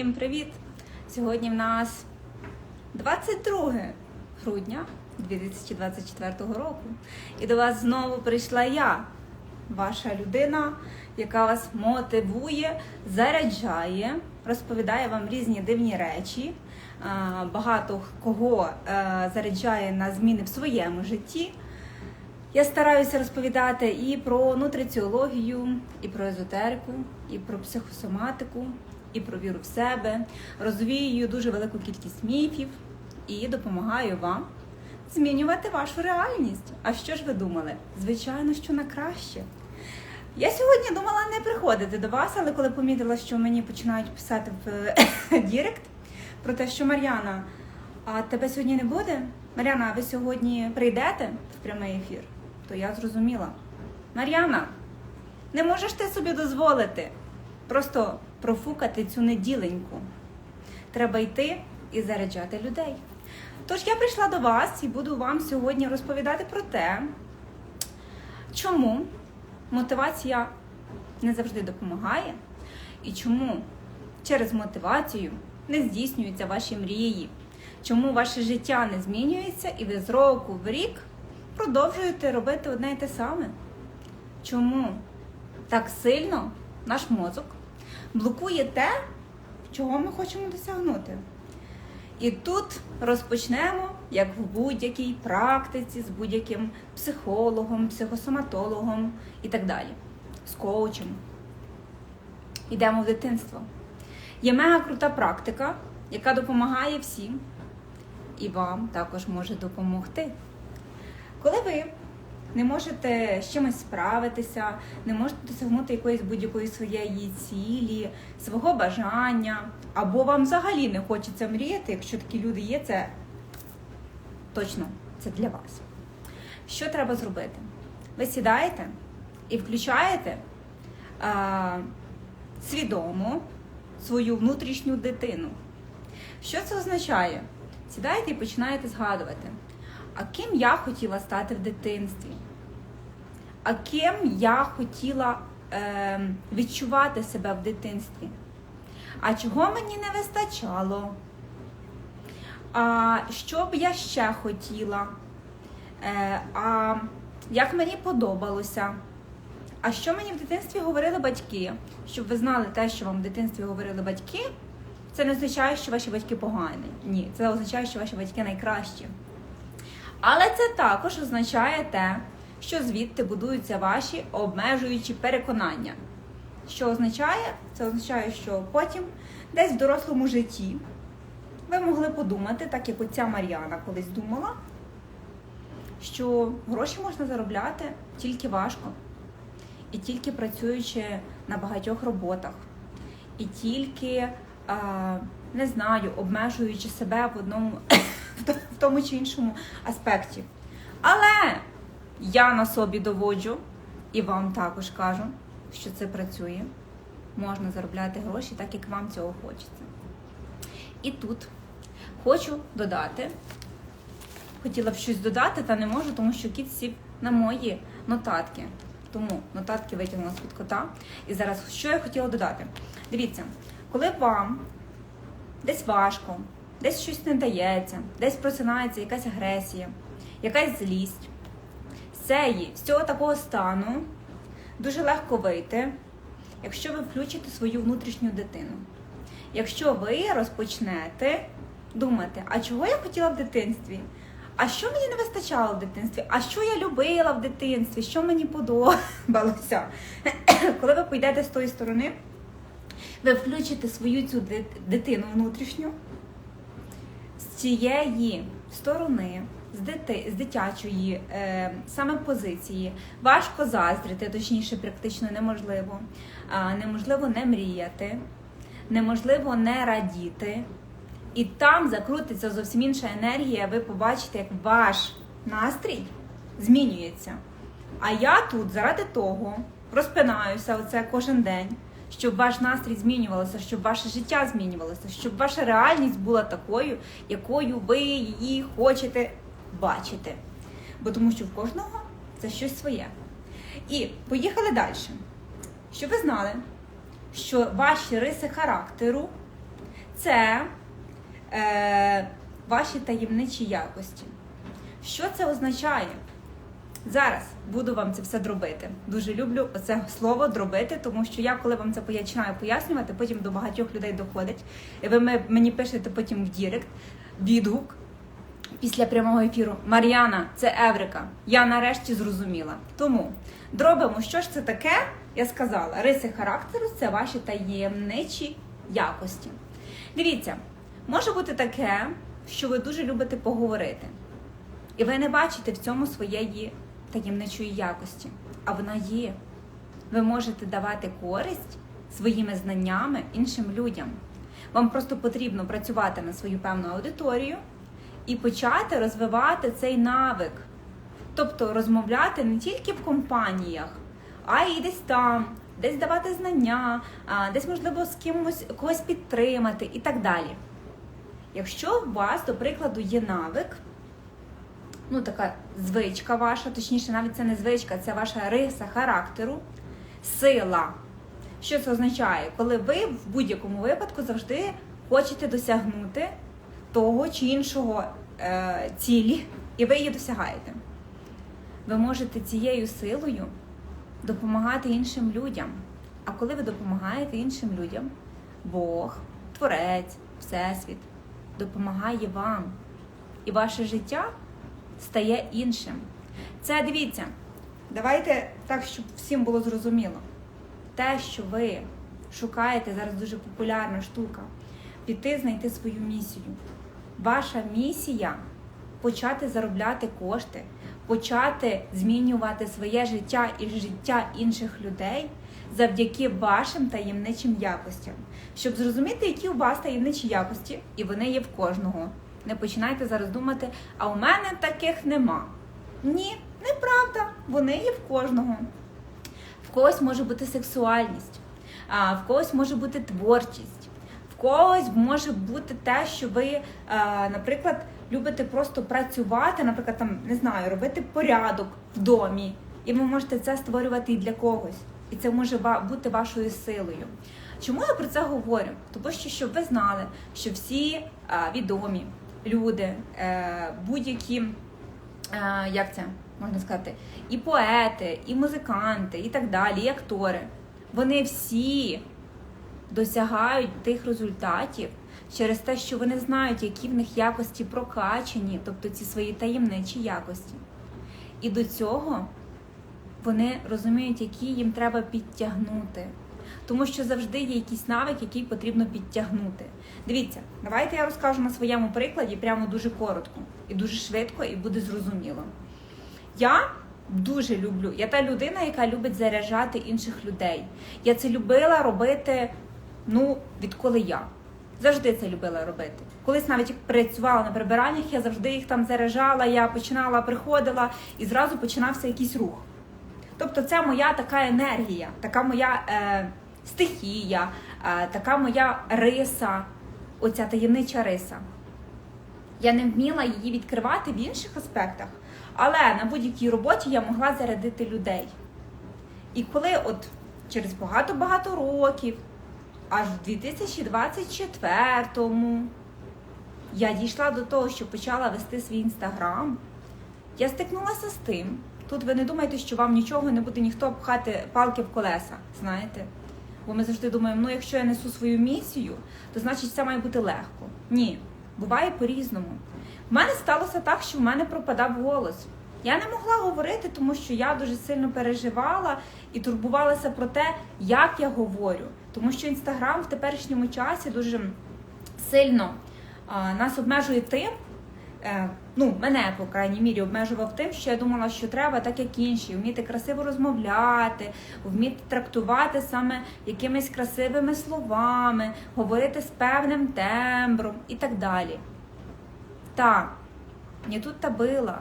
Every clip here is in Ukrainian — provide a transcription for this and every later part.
Всім привіт! Сьогодні в нас 22 грудня 2024 року. І до вас знову прийшла я, ваша людина, яка вас мотивує, заряджає, розповідає вам різні дивні речі. Багато кого е, заряджає на зміни в своєму житті. Я стараюся розповідати і про нутриціологію, і про езотерику, і про психосоматику, і про віру в себе. Розвіюю дуже велику кількість міфів і допомагаю вам змінювати вашу реальність. А що ж ви думали? Звичайно, що на краще. Я сьогодні думала не приходити до вас, але коли помітила, що мені починають писати в Дірект про те, що Мар'яна, а тебе сьогодні не буде? Мар'яна, а ви сьогодні прийдете в прямий ефір? То я зрозуміла. Мар'яна, не можеш ти собі дозволити просто профукати цю неділеньку. Треба йти і заряджати людей. Тож я прийшла до вас і буду вам сьогодні розповідати про те, чому мотивація не завжди допомагає, і чому через мотивацію не здійснюються ваші мрії, чому ваше життя не змінюється, і ви з року в рік продовжуєте робити одне і те саме. Чому так сильно наш мозок блокує те, чого ми хочемо досягнути? І тут розпочнемо, як в будь-якій практиці, з будь-яким психологом, психосоматологом і так далі, з коучем. Йдемо в дитинство. Є мега крута практика, яка допомагає всім, і вам також може допомогти. Коли ви не можете з чимось справитися, не можете досягнути якоїсь будь-якої своєї цілі, свого бажання, або вам взагалі не хочеться мріяти, якщо такі люди є, це точно це для вас. Що треба зробити? Ви сідаєте і включаєте а, свідомо свою внутрішню дитину. Що це означає? Сідаєте і починаєте згадувати. А ким я хотіла стати в дитинстві? А ким я хотіла е, відчувати себе в дитинстві? А чого мені не вистачало? А що б я ще хотіла? Е, а як мені подобалося? А що мені в дитинстві говорили батьки? Щоб ви знали те, що вам в дитинстві говорили батьки, це не означає, що ваші батьки погані. Ні, це означає, що ваші батьки найкращі. Але це також означає те, що звідти будуються ваші обмежуючі переконання. Що означає? Це означає, що потім, десь в дорослому житті, ви могли подумати, так як оця Мар'яна колись думала, що гроші можна заробляти тільки важко, і тільки працюючи на багатьох роботах, і тільки, не знаю, обмежуючи себе в одному в тому чи іншому аспекті. Але я на собі доводжу і вам також кажу, що це працює. Можна заробляти гроші так, як вам цього хочеться. І тут хочу додати, хотіла б щось додати, та не можу, тому що кіт сів на мої нотатки. Тому нотатки витягнула з-під кота. І зараз що я хотіла додати? Дивіться, коли вам десь важко, десь щось не дається, десь просинається якась агресія, якась злість. З з цього такого стану дуже легко вийти, якщо ви включите свою внутрішню дитину. Якщо ви розпочнете думати, а чого я хотіла в дитинстві? А що мені не вистачало в дитинстві? А що я любила в дитинстві? Що мені подобалося? Коли ви пойдете з тої сторони, ви включите свою цю дитину внутрішню з цієї сторони, з дити, з дитячої е, саме позиції, важко заздрити, точніше, практично неможливо. А, неможливо не мріяти, неможливо не радіти. І там закрутиться зовсім інша енергія, ви побачите, як ваш настрій змінюється. А я тут заради того розпинаюся оце кожен день щоб ваш настрій змінювався, щоб ваше життя змінювалося, щоб ваша реальність була такою, якою ви її хочете бачити. Бо тому що в кожного це щось своє. І поїхали далі. Щоб ви знали, що ваші риси характеру це е, ваші таємничі якості. Що це означає? Зараз буду вам це все дробити. Дуже люблю це слово дробити, тому що я, коли вам це починаю пояснювати, потім до багатьох людей доходить. І ви мені пишете потім в Дірект відгук після прямого ефіру. Мар'яна, це Еврика. Я нарешті зрозуміла. Тому дробимо, що ж це таке? Я сказала, риси характеру це ваші таємничі якості. Дивіться, може бути таке, що ви дуже любите поговорити. І ви не бачите в цьому своєї таємничої якості, а вона є. Ви можете давати користь своїми знаннями іншим людям. Вам просто потрібно працювати на свою певну аудиторію і почати розвивати цей навик. Тобто розмовляти не тільки в компаніях, а й десь там, десь давати знання, десь можливо з кимось когось підтримати і так далі. Якщо у вас, до прикладу, є навик, ну така звичка ваша, точніше, навіть це не звичка, це ваша риса характеру, сила. Що це означає? Коли ви в будь-якому випадку завжди хочете досягнути того чи іншого е, цілі, і ви її досягаєте. Ви можете цією силою допомагати іншим людям. А коли ви допомагаєте іншим людям, Бог, Творець, Всесвіт допомагає вам. І ваше життя стає іншим. Це дивіться, давайте так, щоб всім було зрозуміло. Те, що ви шукаєте, зараз дуже популярна штука, піти знайти свою місію. Ваша місія почати заробляти кошти, почати змінювати своє життя і життя інших людей завдяки вашим таємничим якостям. Щоб зрозуміти, які у вас таємничі якості, і вони є в кожного. Не починайте зараз думати, а у мене таких нема. Ні, неправда, вони є в кожного. В когось може бути сексуальність, в когось може бути творчість, когось може бути те, що ви, е, наприклад, любите просто працювати, наприклад, там не знаю, робити порядок в домі, і ви можете це створювати і для когось. І це може бути вашою силою. Чому я про це говорю? Тому що щоб ви знали, що всі е, відомі люди, е, будь-які як це можна сказати, і поети, і музиканти, і так далі, і актори. Вони всі досягають тих результатів через те, що вони знають, які в них якості прокачені, тобто ці свої таємничі якості. І до цього вони розуміють, які їм треба підтягнути. Тому що завжди є якийсь навик, який потрібно підтягнути. Дивіться, давайте я розкажу на своєму прикладі прямо дуже коротко і дуже швидко, і буде зрозуміло. Я дуже люблю, я та людина, яка любить заряджати інших людей. Я це любила робити, ну, відколи я. Завжди це любила робити. Колись навіть працювала на прибираннях, я завжди їх там заряджала, я починала, приходила і зразу починався якийсь рух. Тобто це моя така енергія, така моя е, стихія, е, така моя риса, оця таємнича риса. Я не вміла її відкривати в інших аспектах, але на будь-якій роботі я могла зарядити людей. І коли от через багато-багато років, аж в 2024-му, я дійшла до того, що почала вести свій інстаграм, я стикнулася з тим. Тут ви не думайте, що вам нічого не буде ніхто пхати палки в колеса, знаєте? Бо ми завжди думаємо, ну якщо я несу свою місію, то значить це має бути легко. Ні, буває по-різному. В мене сталося так, що в мене пропадав голос. Я не могла говорити, тому що я дуже сильно переживала і турбувалася про те, як я говорю. Тому що інстаграм в теперішньому часі дуже сильно нас обмежує тим, е, ну, мене, по крайній мірі, обмежував тим, що я думала, що треба, так як інші, вміти красиво розмовляти, вміти трактувати саме якимись красивими словами, говорити з певним тембром і так далі. Та, не тут та била.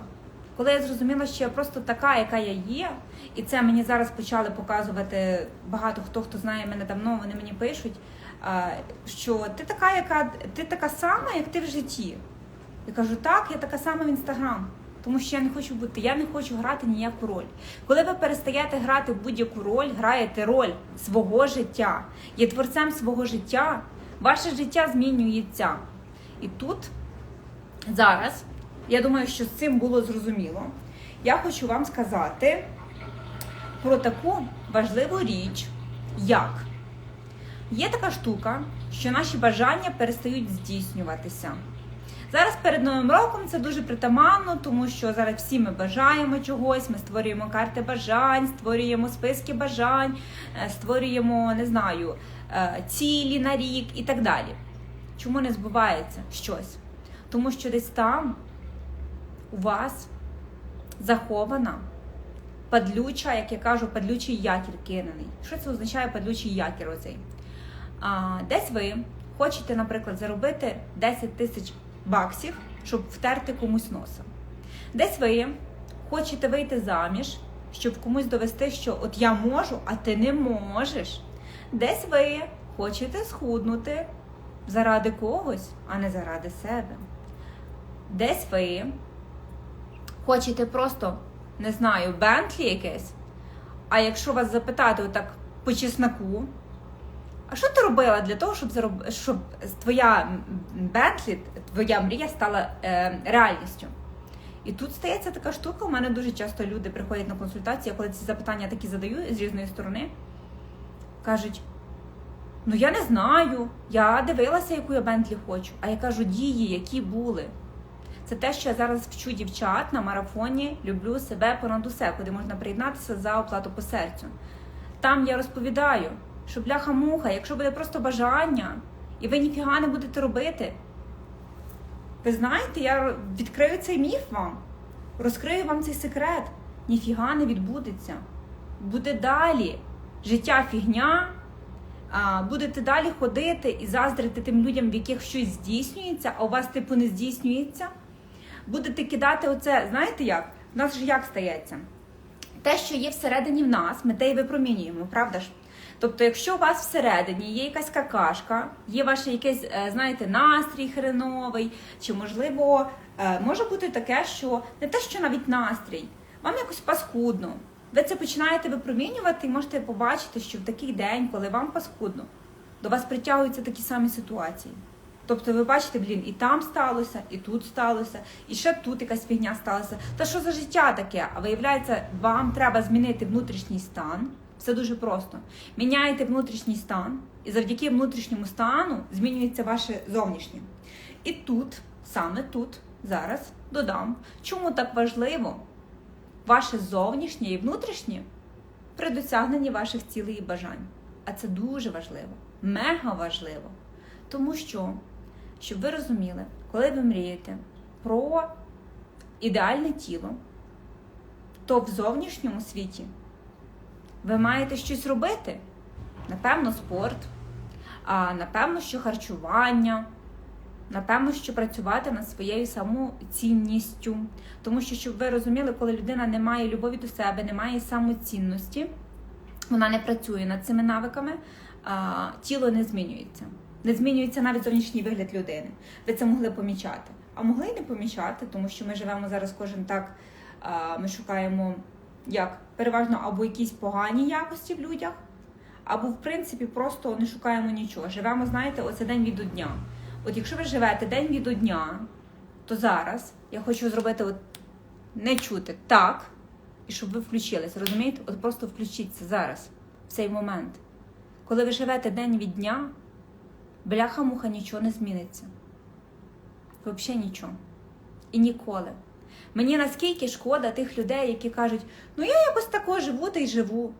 Коли я зрозуміла, що я просто така, яка я є, і це мені зараз почали показувати багато хто, хто знає мене давно, вони мені пишуть, що ти така, яка ти така сама, як ти в житті. Я кажу, так, я така сама в інстаграм. Тому що я не хочу бути, я не хочу грати ніяку роль. Коли ви перестаєте грати будь-яку роль, граєте роль свого життя, є творцем свого життя, Ваше життя змінюється. І тут зараз, я думаю, що з цим було зрозуміло. Я хочу вам сказати про таку важливу річ, як є така штука, що наші бажання перестають здійснюватися. Зараз перед Новим роком це дуже притаманно, тому що зараз всі ми бажаємо чогось, ми створюємо карти бажань, створюємо списки бажань, е, створюємо, не знаю, е, цілі на рік і так далі. Чому не збувається щось? Тому що десь там у вас захована падлюча, як я кажу, падлючий якір кинений. Що це означає падлючий якір оцей? А, десь ви хочете, наприклад, заробити 10 тисяч баксів, щоб втерти комусь носа. Десь ви хочете вийти заміж, щоб комусь довести, що от я можу, а ти не можеш. Десь ви хочете схуднути заради когось, а не заради себе. Десь ви хочете просто, не знаю, Бентлі якесь. А якщо вас запитати отак по чесноку, а що ти робила для того, щоб зароб... щоб твоя Бентлі, твоя мрія стала е, реальністю? І тут стається така штука. У мене дуже часто люди приходять на консультації, коли ці запитання такі задаю з різної сторони, кажуть: ну я не знаю, я дивилася, яку я Бентлі хочу. А я кажу, дії, які були. Це те, що я зараз вчу дівчат на марафоні Люблю себе понад усе, куди можна приєднатися за оплату по серцю. Там я розповідаю, що бляха-муха, якщо буде просто бажання, і ви ніфіга не будете робити. Ви знаєте, я відкрию цей міф вам, розкрию вам цей секрет. Ніфіга не відбудеться. Буде далі. Життя фігня. Будете далі ходити і заздрити тим людям, в яких щось здійснюється, а у вас, типу, не здійснюється. Будете кидати оце, знаєте як? У нас ж як стається? Те, що є всередині в нас, ми те й випромінюємо, правда ж? Тобто, якщо у вас всередині є якась какашка, є ваш якийсь, е, знаєте, настрій хреновий, чи можливо е, може бути таке, що не те, що навіть настрій, вам якось паскудно. Ви це починаєте випромінювати і можете побачити, що в такий день, коли вам паскудно, до вас притягуються такі самі ситуації. Тобто ви бачите, блін, і там сталося, і тут сталося, і ще тут якась фігня сталася. Та що за життя таке? А виявляється, вам треба змінити внутрішній стан. Все дуже просто. Міняєте внутрішній стан, і завдяки внутрішньому стану змінюється ваше зовнішнє. І тут, саме тут, зараз додам, чому так важливо ваше зовнішнє і внутрішнє при досягненні ваших цілей і бажань. А це дуже важливо, мега важливо. Тому що, щоб ви розуміли, коли ви мрієте про ідеальне тіло, то в зовнішньому світі ви маєте щось робити. Напевно, спорт, а напевно, що харчування, напевно, що працювати над своєю самоцінністю. Тому що, щоб ви розуміли, коли людина не має любові до себе, не має самоцінності, вона не працює над цими навиками, тіло не змінюється. Не змінюється навіть зовнішній вигляд людини. Ви це могли помічати. А могли й не помічати, тому що ми живемо зараз кожен так, ми шукаємо як переважно або якісь погані якості в людях, або, в принципі, просто не шукаємо нічого. Живемо, знаєте, оце день від дня. От якщо ви живете день від дня, то зараз я хочу зробити от не чути так, і щоб ви включилися, розумієте? От просто включіться зараз, в цей момент. Коли ви живете день від дня, бляха-муха нічого не зміниться. Взагалі нічого. І ніколи. Мені наскільки шкода тих людей, які кажуть, ну я якось тако живу та й живу.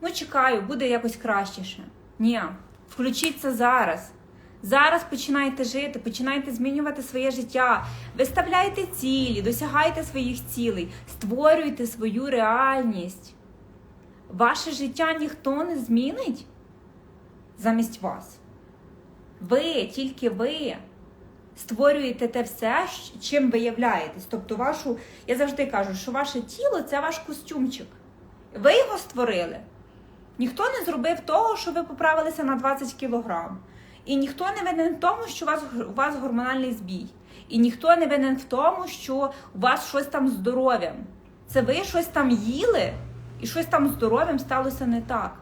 Ну, чекаю, буде якось кращіше. Ні, включіться зараз. Зараз починайте жити, починайте змінювати своє життя, виставляйте цілі, досягайте своїх цілей, створюйте свою реальність. Ваше життя ніхто не змінить замість вас. Ви, тільки ви створюєте те все, чим ви являєтесь. Тобто, вашу, я завжди кажу, що ваше тіло це ваш костюмчик. Ви його створили. Ніхто не зробив того, що ви поправилися на 20 кілограм. І ніхто не винен в тому, що у вас, у вас гормональний збій. І ніхто не винен в тому, що у вас щось там здоров'ям. Це ви щось там їли, і щось там здоров'ям сталося не так.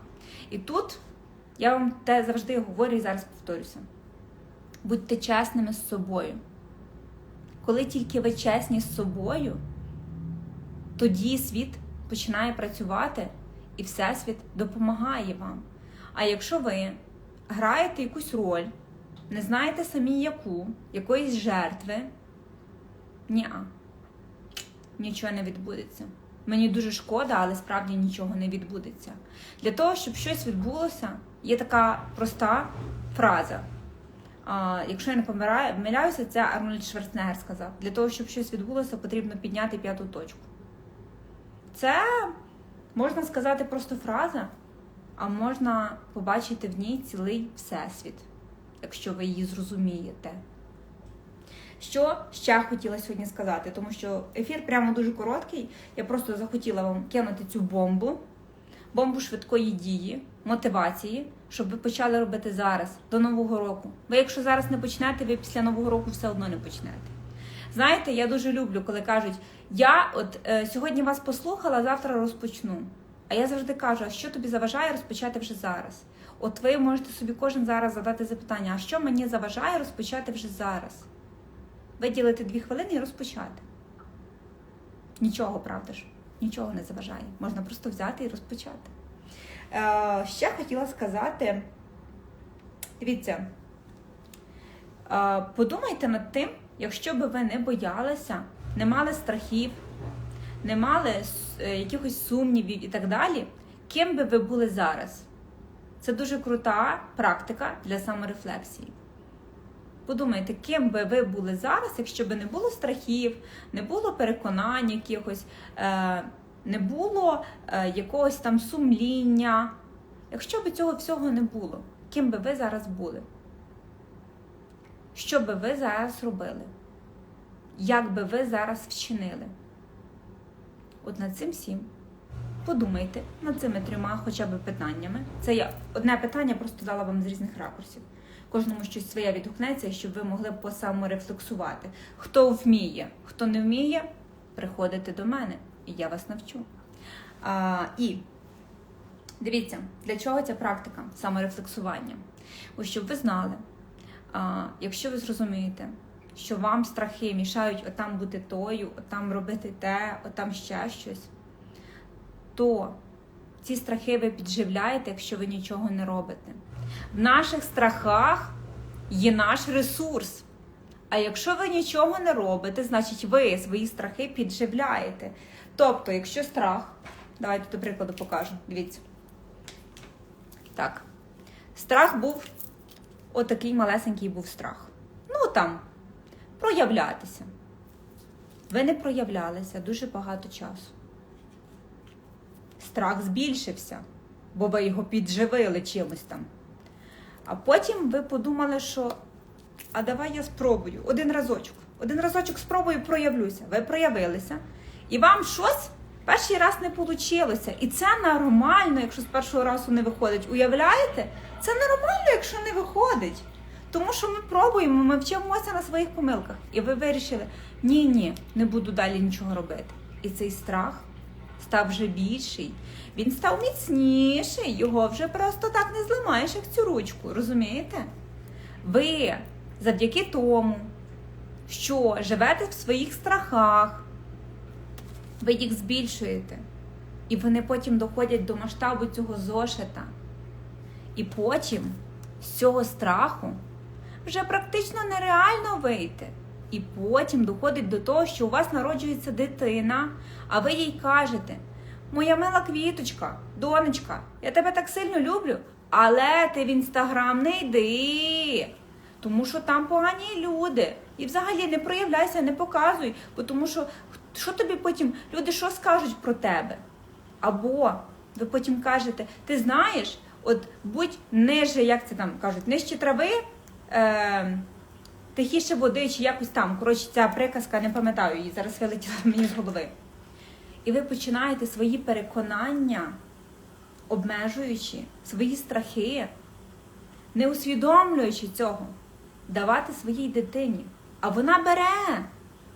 І тут я вам те завжди говорю і зараз повторюся. Будьте чесними з собою. Коли тільки ви чесні з собою, тоді світ починає працювати і Всесвіт допомагає вам. А якщо ви граєте якусь роль, не знаєте самі яку, якоїсь жертви, ні, нічого не відбудеться. Мені дуже шкода, але справді нічого не відбудеться. Для того, щоб щось відбулося, є така проста фраза. Якщо я не помиляюся, це Арнольд Шварценеггер сказав. Для того, щоб щось відбулося, потрібно підняти п'яту точку. Це можна сказати просто фраза, а можна побачити в ній цілий всесвіт, якщо ви її зрозумієте. Що ще хотіла сьогодні сказати, тому що ефір прямо дуже короткий. Я просто захотіла вам кинути цю бомбу, бомбу швидкої дії, мотивації, щоб ви почали робити зараз, до Нового року. Ви, якщо зараз не почнете, ви після Нового року все одно не почнете. Знаєте, я дуже люблю, коли кажуть, я от е, сьогодні вас послухала, завтра розпочну. А я завжди кажу, а що тобі заважає розпочати вже зараз? От ви можете собі кожен зараз задати запитання, а що мені заважає розпочати вже зараз? Виділити дві хвилини і розпочати. Нічого, правда ж, нічого не заважає. Можна просто взяти і розпочати. Е, ще хотіла сказати: дивіться, е, подумайте над тим, якщо би ви не боялися, не мали страхів, не мали е, якихось сумнівів і так далі, ким би ви були зараз? Це дуже крута практика для саморефлексії. Подумайте, ким би ви були зараз, якщо б не було страхів, не було переконань якихось, не було е, якогось там сумління. Якщо б цього всього не було, ким би ви зараз були? Що би ви зараз робили? Як би ви зараз вчинили? От над цим всім. Подумайте над цими трьома хоча б питаннями. Це я одне питання просто дала вам з різних ракурсів. Кожному щось своє відгукнеться, щоб ви могли посаморефлексувати. Хто вміє, хто не вміє, приходите до мене, і я вас навчу. А, І дивіться, для чого ця практика саморефлексування? Ось щоб ви знали, а, якщо ви зрозумієте, що вам страхи мішають отам бути тою, отам робити те, отам ще щось, то ці страхи ви підживляєте, якщо ви нічого не робите. В наших страхах є наш ресурс. А якщо ви нічого не робите, значить ви свої страхи підживляєте. Тобто, якщо страх, давайте до прикладу покажу. Дивіться. Так. Страх був, отакий малесенький був страх. Ну там, проявлятися. Ви не проявлялися дуже багато часу. Страх збільшився, бо ви його підживили чимось там. А потім ви подумали, що а давай я спробую один разочок. Один разочок спробую, проявлюся. Ви проявилися. І вам щось перший раз не вийшло. І це нормально, якщо з першого разу не виходить. Уявляєте? Це нормально, якщо не виходить. Тому що ми пробуємо, ми вчимося на своїх помилках. І ви вирішили, ні, ні, не буду далі нічого робити. І цей страх став вже більший. Він став міцніший, його вже просто так не зламаєш, як цю ручку, розумієте? Ви завдяки тому, що живете в своїх страхах, ви їх збільшуєте. І вони потім доходять до масштабу цього зошита. І потім з цього страху вже практично нереально вийти. І потім доходить до того, що у вас народжується дитина, а ви їй кажете: Моя мила квіточка, донечка, я тебе так сильно люблю, але ти в інстаграм не йди, тому що там погані люди. І взагалі не проявляйся, не показуй, бо тому що що тобі потім люди що скажуть про тебе? Або ви потім кажете, ти знаєш, от будь ниже, як це там кажуть, нижче трави. Е, Тихіше води, чи якось там. Коротше, ця приказка, не пам'ятаю її, зараз вилетіла мені з голови. І ви починаєте свої переконання, обмежуючи свої страхи, не усвідомлюючи цього, давати своїй дитині. А вона бере,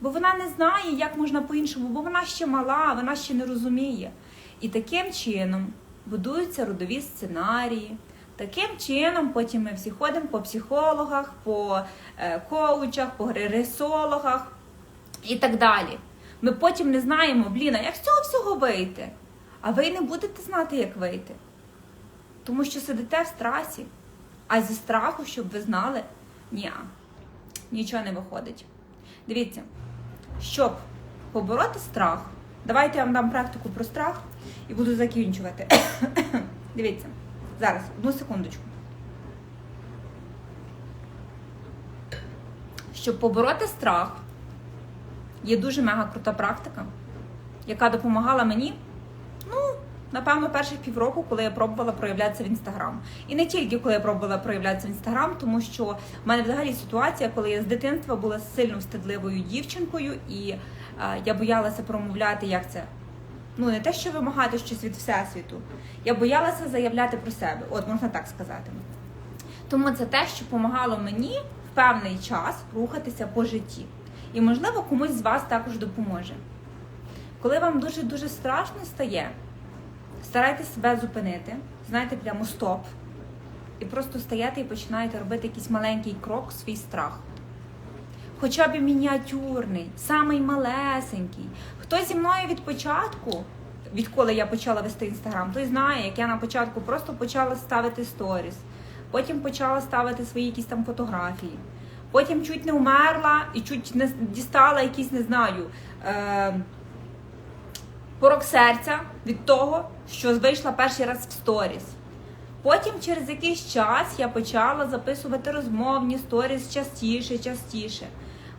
бо вона не знає, як можна по-іншому, бо вона ще мала, вона ще не розуміє. І таким чином будуються родові сценарії, Таким чином, потім ми всі ходимо по психологах, по е, коучах, по ресологах і так далі. Ми потім не знаємо, блін, а як з цього всього вийти? А ви не будете знати, як вийти. Тому що сидите в страсі. А зі страху, щоб ви знали, ні, нічого не виходить. Дивіться, щоб побороти страх, давайте я вам дам практику про страх і буду закінчувати. Дивіться, зараз, одну секундочку. Щоб побороти страх, є дуже мега крута практика, яка допомагала мені, ну, напевно, перших півроку, коли я пробувала проявлятися в інстаграм. І не тільки коли я пробувала проявлятися в інстаграм, тому що в мене взагалі ситуація, коли я з дитинства була сильно встидливою дівчинкою, і е, я боялася промовляти, як це. Ну, не те, що вимагати щось від всесвіту. Я боялася заявляти про себе, от можна так сказати. Тому це те, що допомагало мені в певний час рухатися по житті. І, можливо, комусь з вас також допоможе. Коли вам дуже-дуже страшно стає, старайтесь себе зупинити, знаєте, прямо стоп. І просто стояти і починаєте робити якийсь маленький крок свій страх. Хоча б мініатюрний, самий малесенький. Хто зі мною від початку, відколи я почала вести інстаграм, той знає, як я на початку просто почала ставити сторіс, потім почала ставити свої якісь там фотографії. Потім чуть не вмерла і чуть не дістала якийсь, не знаю, е- порок серця від того, що вийшла перший раз в сторіс. Потім через якийсь час я почала записувати розмовні сторіс частіше, частіше.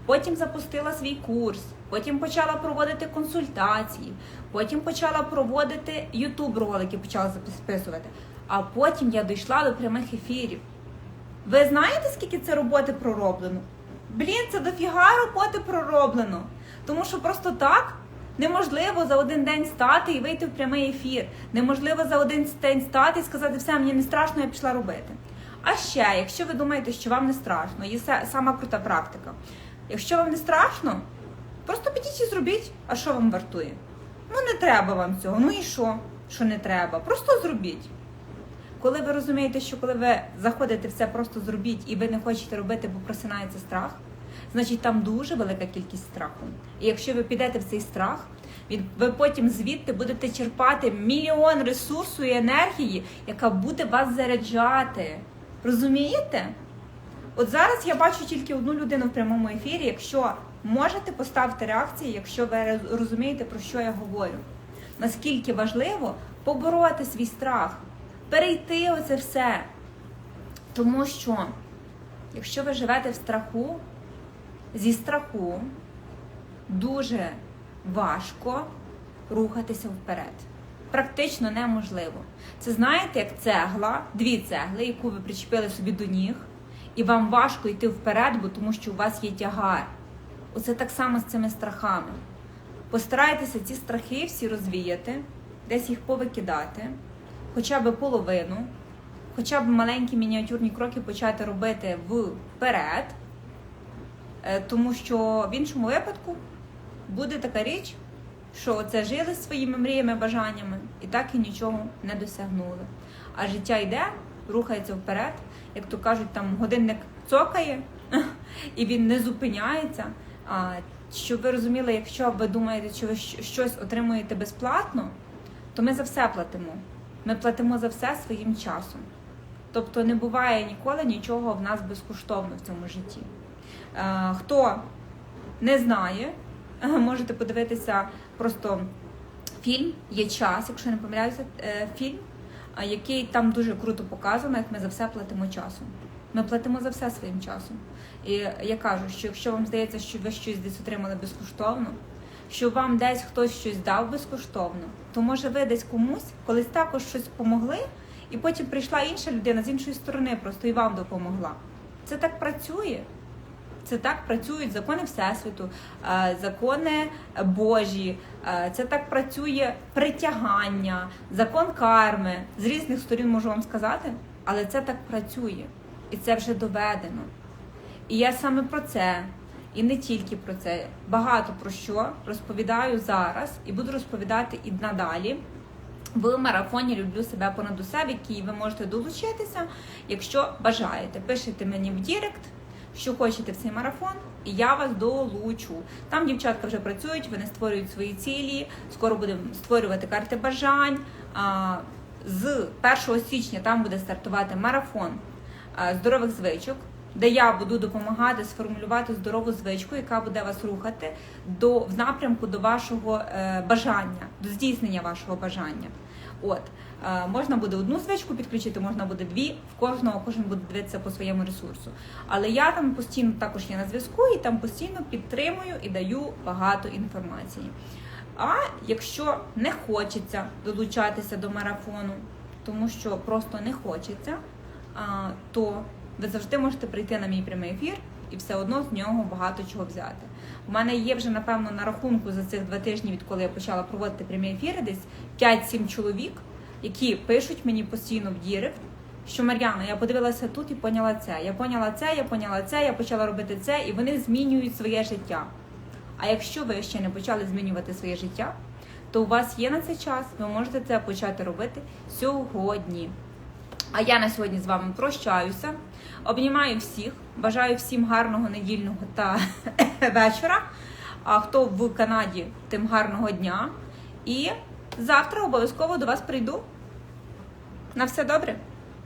Потім запустила свій курс, потім почала проводити консультації, потім почала проводити ютуб ролики, почала записувати. А потім я дійшла до прямих ефірів. Ви знаєте, скільки це роботи пророблено? Блін, це дофіга роботи пророблено. Тому що просто так неможливо за один день стати і вийти в прямий ефір. Неможливо за один день стати і сказати, все, мені не страшно, я пішла робити. А ще, якщо ви думаєте, що вам не страшно, є са- сама крута практика. Якщо вам не страшно, просто підіть і зробіть, а що вам вартує? Ну не треба вам цього. Ну і що? Що не треба? Просто зробіть. Коли ви розумієте, що коли ви заходите в це, просто зробіть і ви не хочете робити, бо просинається страх, значить там дуже велика кількість страху. І якщо ви підете в цей страх, ви потім звідти будете черпати мільйон ресурсу і енергії, яка буде вас заряджати. Розумієте? От зараз я бачу тільки одну людину в прямому ефірі. Якщо можете, поставте реакції, якщо ви розумієте, про що я говорю. Наскільки важливо побороти свій страх, перейти оце все. Тому що, якщо ви живете в страху, зі страху дуже важко рухатися вперед. Практично неможливо. Це знаєте, як цегла, дві цегли, яку ви причепили собі до ніг, і вам важко йти вперед, бо тому що у вас є тягар. Оце так само з цими страхами. Постарайтеся ці страхи всі розвіяти, десь їх повикидати, хоча б половину, хоча б маленькі мініатюрні кроки почати робити вперед, тому що в іншому випадку буде така річ, що це жили своїми мріями, бажаннями і так і нічого не досягнули. А життя йде, рухається вперед, як то кажуть, там годинник цокає, і він не зупиняється. Щоб ви розуміли, якщо ви думаєте, що ви щось отримуєте безплатно, то ми за все платимо. Ми платимо за все своїм часом. Тобто не буває ніколи нічого в нас безкоштовно в цьому житті. Е, Хто не знає, можете подивитися просто фільм Є час, якщо не помиляюся, е, фільм, який там дуже круто показано, як ми за все платимо часом. Ми платимо за все своїм часом. І я кажу, що якщо вам здається, що ви щось десь отримали безкоштовно, що вам десь хтось щось дав безкоштовно, то може ви десь комусь колись також щось помогли, і потім прийшла інша людина з іншої сторони, просто і вам допомогла. Це так працює. Це так працюють закони Всесвіту, е, закони Божі, е, це так працює притягання, закон карми. З різних сторін можу вам сказати, але це так працює. І це вже доведено. І я саме про це, і не тільки про це, багато про що розповідаю зараз і буду розповідати і надалі. в марафоні Люблю себе понад усе, в якій ви можете долучитися, якщо бажаєте. Пишете мені в Дірект, що хочете в цей марафон, і я вас долучу. Там дівчатка вже працюють, вони створюють свої цілі. Скоро будемо створювати карти бажань. З 1 січня там буде стартувати марафон здорових звичок. Де я буду допомагати сформулювати здорову звичку, яка буде вас рухати до в напрямку до вашого е, бажання, до здійснення вашого бажання. От можна буде одну звичку підключити, можна буде дві. В кожного кожен буде дивитися по своєму ресурсу. Але я там постійно також є на зв'язку і там постійно підтримую і даю багато інформації. А якщо не хочеться долучатися до марафону, тому що просто не хочеться, то ви завжди можете прийти на мій прямий ефір і все одно з нього багато чого взяти. У мене є вже, напевно, на рахунку за цих два тижні, відколи я почала проводити прямі ефіри, десь 5-7 чоловік, які пишуть мені постійно в Дірект, що Мар'яна, я подивилася тут і поняла це. Я поняла це, я поняла це, я почала робити це, і вони змінюють своє життя. А якщо ви ще не почали змінювати своє життя, то у вас є на це час, ви можете це почати робити сьогодні. А я на сьогодні з вами прощаюся. Обнімаю всіх, бажаю всім гарного недільного та вечора. А хто в Канаді, тим гарного дня. І завтра обов'язково до вас прийду. На все добре.